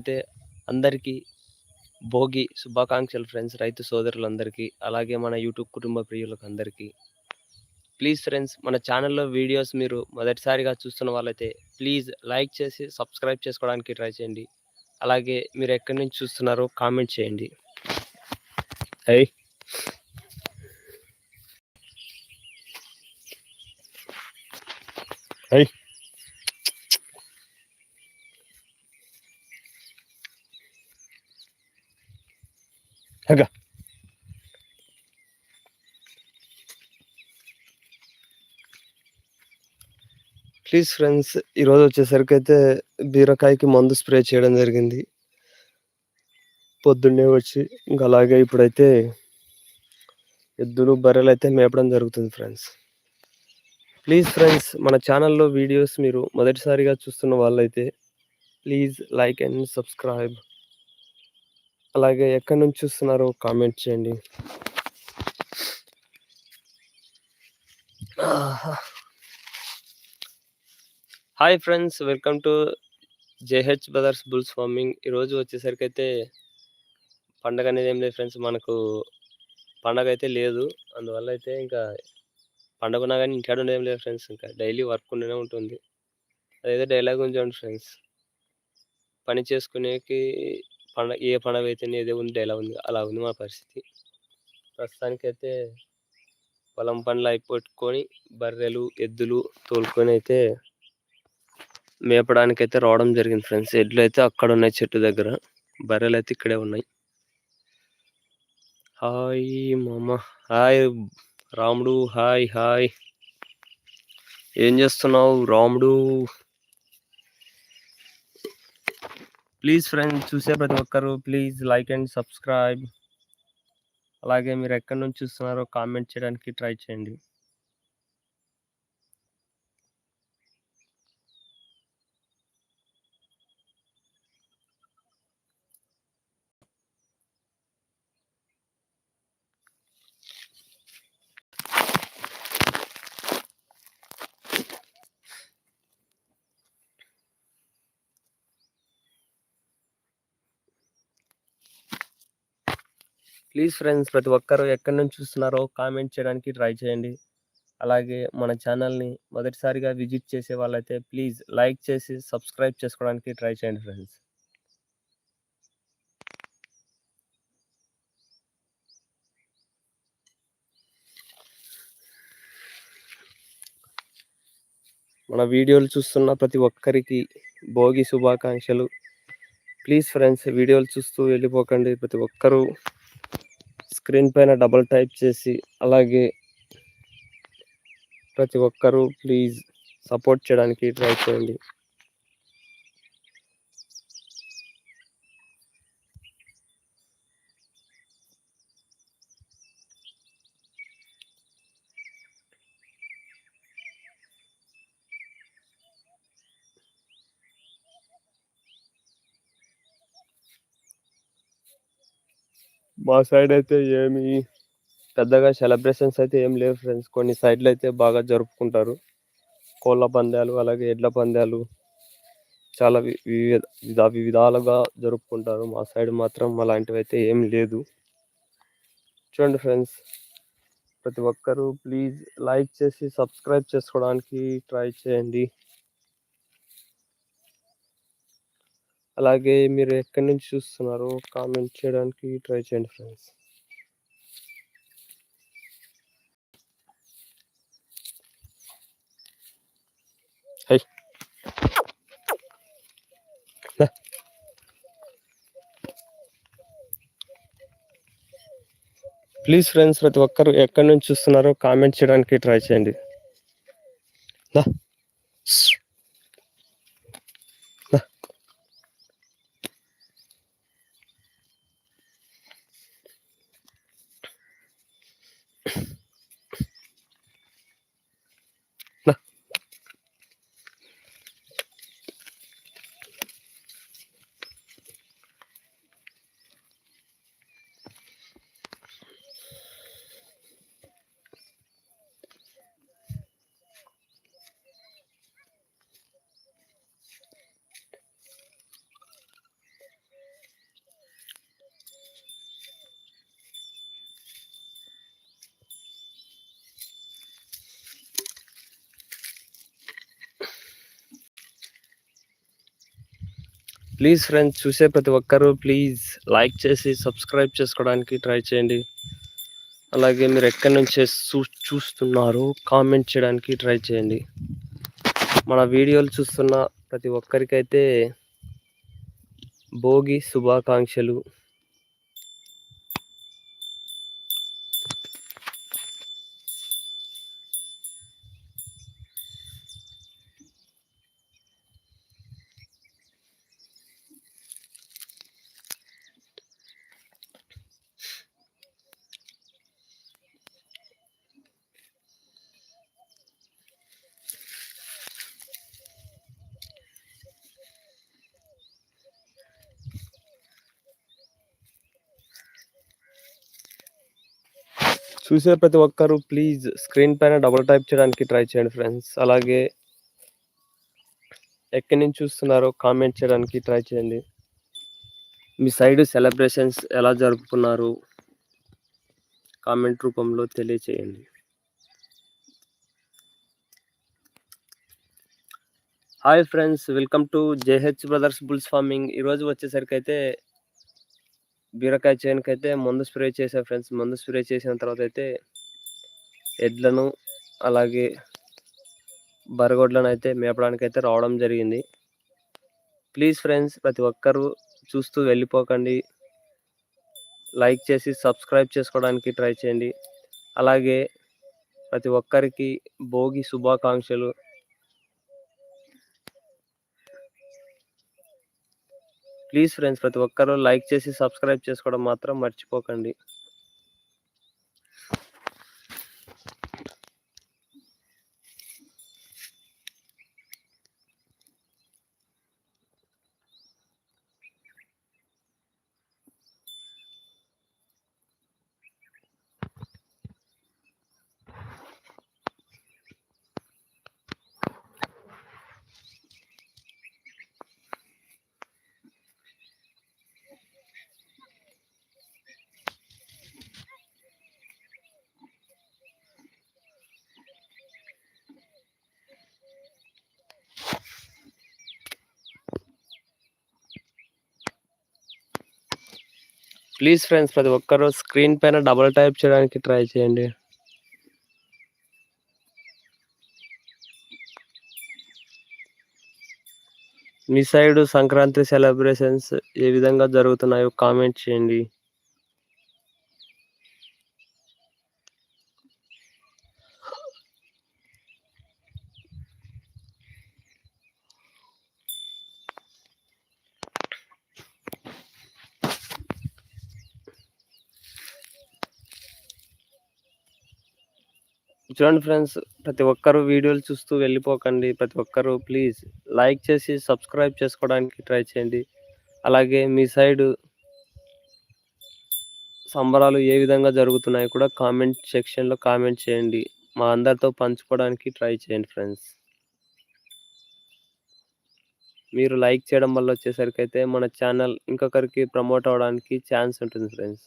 అయితే అందరికీ భోగి శుభాకాంక్షలు ఫ్రెండ్స్ రైతు సోదరులందరికీ అలాగే మన యూట్యూబ్ కుటుంబ ప్రియులకు అందరికీ ప్లీజ్ ఫ్రెండ్స్ మన ఛానల్లో వీడియోస్ మీరు మొదటిసారిగా చూస్తున్న వాళ్ళైతే ప్లీజ్ లైక్ చేసి సబ్స్క్రైబ్ చేసుకోవడానికి ట్రై చేయండి. అలాగే మీరు ఎక్కడి నుంచి చూస్తున్నారో కామెంట్ చేయండి. హై హై హగా ప్లీజ్ ఫ్రెండ్స్ ఈరోజు వచ్చేసరికి అయితే బీరకాయకి మందు స్ప్రే చేయడం జరిగింది. పొద్దున్నే వచ్చి ఇంకా అలాగే ఇప్పుడైతే ఎద్దులు బర్రెలు అయితే మేపడం జరుగుతుంది ఫ్రెండ్స్ ప్లీజ్ ఫ్రెండ్స్ మన ఛానల్లో వీడియోస్ మీరు మొదటిసారిగా చూస్తున్న వాళ్ళైతే ప్లీజ్ లైక్ అండ్ సబ్స్క్రైబ్ అలాగే ఎక్కడి నుంచి చూస్తున్నారో కామెంట్ చేయండి. Hi friends welcome to JH brothers bulls farming. ఈరోజు వచ్చేసరికి అయితే పండగ అనేది ఏం లేదు ఫ్రెండ్స్ మనకు పండగ అయితే లేదు. అందువల్ల అయితే ఇంకా పండగ ఉన్నా కానీ ఇంటికాడ ఉండేం లేదు ఫ్రెండ్స్ ఇంకా డైలీ వర్క్ ఉండనే ఉంటుంది. అదైతే డైలాగ్ ఉంచండి ఫ్రెండ్స్. పని చేసుకునేకి పడ ఏ పడవ అయితే ఏదో ఉంది ఎలా ఉంది అలా ఉంది మా పరిస్థితి. ప్రస్తుతానికైతే పొలం పనులు అయిపోట్టుకొని బర్రెలు ఎద్దులు తోలుకొని అయితే మేపడానికి అయితే రావడం జరిగింది ఫ్రెండ్స్. ఎడ్లు అయితే అక్కడ ఉన్నాయి చెట్టు దగ్గర. బర్రెలు అయితే ఇక్కడే ఉన్నాయి. హాయ్ మామ. హాయ్ రాముడు. Hi hi. ఏం చేస్తున్నావు రాముడు? ప్లీజ్ ఫ్రెండ్స్ చూసే ప్రతి ఒక్కరు ప్లీజ్ లైక్ అండ్ సబ్స్క్రైబ్ అలాగే మీరు ఎక్కడి నుంచి చూస్తున్నారో కామెంట్ చేయడానికి ట్రై చేయండి. ప్లీజ్ ఫ్రెండ్స్ ప్రతి ఒక్కరు ఎక్కడి నుంచి చూస్తున్నారో కామెంట్ చేయడానికి ట్రై చేయండి. అలాగే మన ఛానల్ని మొదటిసారిగా విజిట్ చేసే వాళ్ళైతే ప్లీజ్ లైక్ చేసి సబ్స్క్రైబ్ చేసుకోవడానికి ట్రై చేయండి ఫ్రెండ్స్. మన వీడియోలు చూస్తున్న ప్రతి ఒక్కరికి భోగి శుభాకాంక్షలు. ప్లీజ్ ఫ్రెండ్స్ వీడియోలు చూస్తూ వెళ్ళిపోకండి. ప్రతి ఒక్కరూ స్క్రీన్ పైన డబల్ టైప్ చేసి అలాగే ప్రతి ఒక్కరూ ప్లీజ్ సపోర్ట్ చేయడానికి ట్రై చేయండి. మా సైడ్ అయితే ఏమి పెద్దగా సెలబ్రేషన్స్ అయితే ఏం లేవు ఫ్రెండ్స్ కొన్ని సైడ్లు అయితే బాగా జరుపుకుంటారు. కోళ్ళ పందాలు అలాగే ఎడ్ల పందాలు చాలా వి- వివిధ విధ విధాలుగా జరుపుకుంటారు. మా సైడ్ మాత్రం అలాంటివి అయితే ఏం లేదు. చూడండి ఫ్రెండ్స్ ప్రతి ఒక్కరూ ప్లీజ్ లైక్ చేసి సబ్స్క్రైబ్ చేసుకోవడానికి ట్రై చేయండి. అలాగే మీరు ఎక్కడి నుంచి చూస్తున్నారో కామెంట్ చేయడానికి ట్రై చేయండి ఫ్రెండ్స్. హై. ప్లీజ్ ఫ్రెండ్స్ ప్రతి ఒక్కరు ఎక్కడి నుంచి చూస్తున్నారో కామెంట్ చేయడానికి ట్రై చేయండి. ప్లీజ్ ఫ్రెండ్స్ చూసే ప్రతి ఒక్కరూ ప్లీజ్ లైక్ చేసి సబ్స్క్రైబ్ చేసుకోవడానికి ట్రై చేయండి. అలాగే మీరు ఎక్కడి నుంచి చూ చూస్తున్నారో కామెంట్ చేయడానికి ట్రై చేయండి. మన వీడియోలు చూస్తున్న ప్రతి ఒక్కరికైతే భోగి శుభాకాంక్షలు. చూసే ప్రతి ఒక్కరు ప్లీజ్ స్క్రీన్ పైన డబుల్ టైప్ చేయడానికి ట్రై చేయండి ఫ్రెండ్స్. అలాగే ఎక్కడి నుంచి చూస్తున్నారో కామెంట్ చేయడానికి ట్రై చేయండి. మీ సైడ్ సెలబ్రేషన్స్ ఎలా జరుపుకున్నారు? కామెంట్ రూపంలో తెలియచేయండి. Hi friends welcome to JH brothers bulls farming. ఈరోజు వచ్చేసరికి అయితే బీరకాయ చేనుకి అయితే మందు స్ప్రే చేసా ఫ్రెండ్స్. మందు స్ప్రే చేసిన తర్వాత అయితే ఎడ్లను అలాగే బరగొడ్లను అయితే మేపడానికి అయితే రావడం జరిగింది. ప్లీజ్ ఫ్రెండ్స్ ప్రతి ఒక్కరూ చూస్తూ వెళ్ళిపోకండి. లైక్ చేసి సబ్స్క్రైబ్ చేసుకోవడానికి ట్రై చేయండి. అలాగే ప్రతి ఒక్కరికి భోగి శుభాకాంక్షలు. ప్లీజ్ ఫ్రెండ్స్ ప్రతి ఒక్కరూ లైక్ చేసి సబ్స్క్రైబ్ చేసుకోవడం మాత్రం మర్చిపోకండి. ప్లీజ్ ఫ్రెండ్స్ ప్రతి ఒక్కరూ స్క్రీన్ పైన డబుల్ టైప్ చేయడానికి ట్రై చేయండి. మీ సైడ్ సంక్రాంతి సెలబ్రేషన్స్ ఏ విధంగా జరుగుతున్నాయో కామెంట్ చేయండి. చూడండి ఫ్రెండ్స్ ప్రతి ఒక్కరు వీడియోలు చూస్తూ వెళ్ళిపోకండి. ప్రతి ఒక్కరు ప్లీజ్ లైక్ చేసి సబ్స్క్రైబ్ చేసుకోవడానికి ట్రై చేయండి. అలాగే మీ సైడ్ సంబరాలు ఏ విధంగా జరుగుతున్నాయి కూడా కామెంట్ సెక్షన్లో కామెంట్ చేయండి. మా అందరితో పంచుకోవడానికి ట్రై చేయండి ఫ్రెండ్స్. మీరు లైక్ చేయడం వల్ల వచ్చేసరికి అయితే మన ఛానల్ ఇంకొకరికి ప్రమోట్ అవ్వడానికి ఛాన్స్ ఉంటుంది ఫ్రెండ్స్.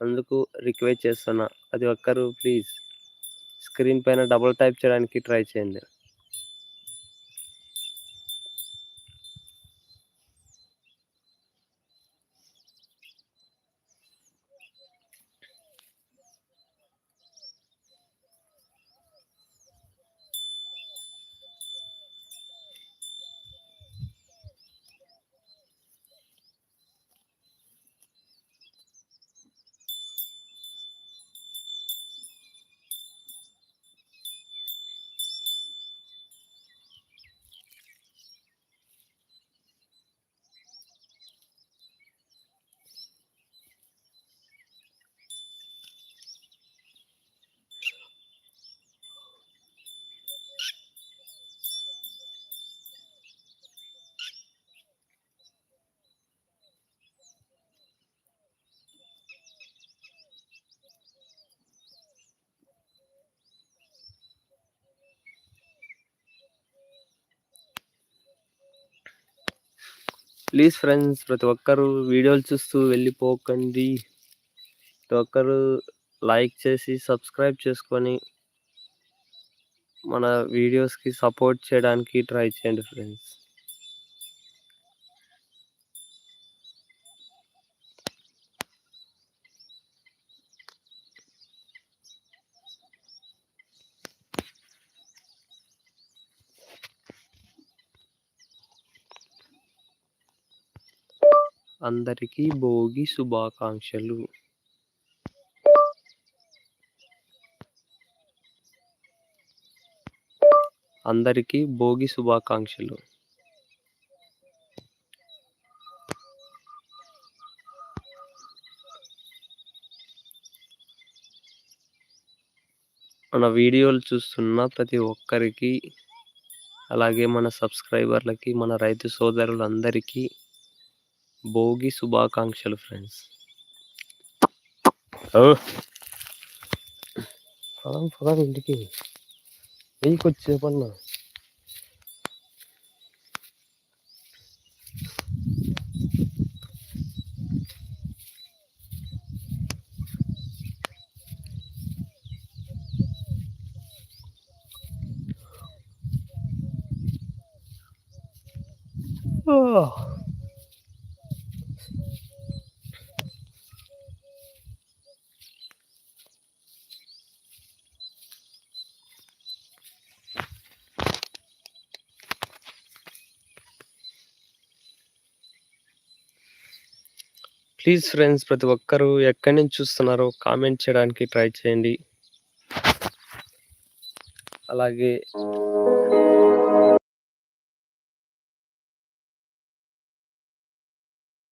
అందుకు రిక్వెస్ట్ చేస్తున్నా ప్రతి ఒక్కరు ప్లీజ్ స్క్రీన్ పైన డబుల్ టైప్ చేయడానికి ట్రై చేయండి. ప్లీజ్ ఫ్రెండ్స్ ప్రతి ఒక్కరు వీడియోలు చూస్తూ వెళ్ళిపోకండి. ప్రతి ఒక్కరు లైక్ చేసి సబ్స్క్రైబ్ చేసుకొని మన వీడియోస్కి సపోర్ట్ చేయడానికి ట్రై చేయండి ఫ్రెండ్స్ అందరికీ భోగి శుభాకాంక్షలు. అందరికీ భోగి శుభాకాంక్షలు. మన వీడియోలు చూస్తున్న ప్రతి ఒక్కరికి, అలాగే మన సబ్స్క్రైబర్లకి, మన రైతు సోదరులందరికీ భోగి శుభాకాంక్షలు ఫ్రెండ్స్. ఓహ్! పదం పదం ఇంటికి. వెయ్యికొచ్చేపన్నా. ఓహ్! ప్లీజ్ ఫ్రెండ్స్ ప్రతి ఒక్కరు ఎక్కడి నుంచి చూస్తున్నారో కామెంట్ చేయడానికి ట్రై చేయండి. అలాగే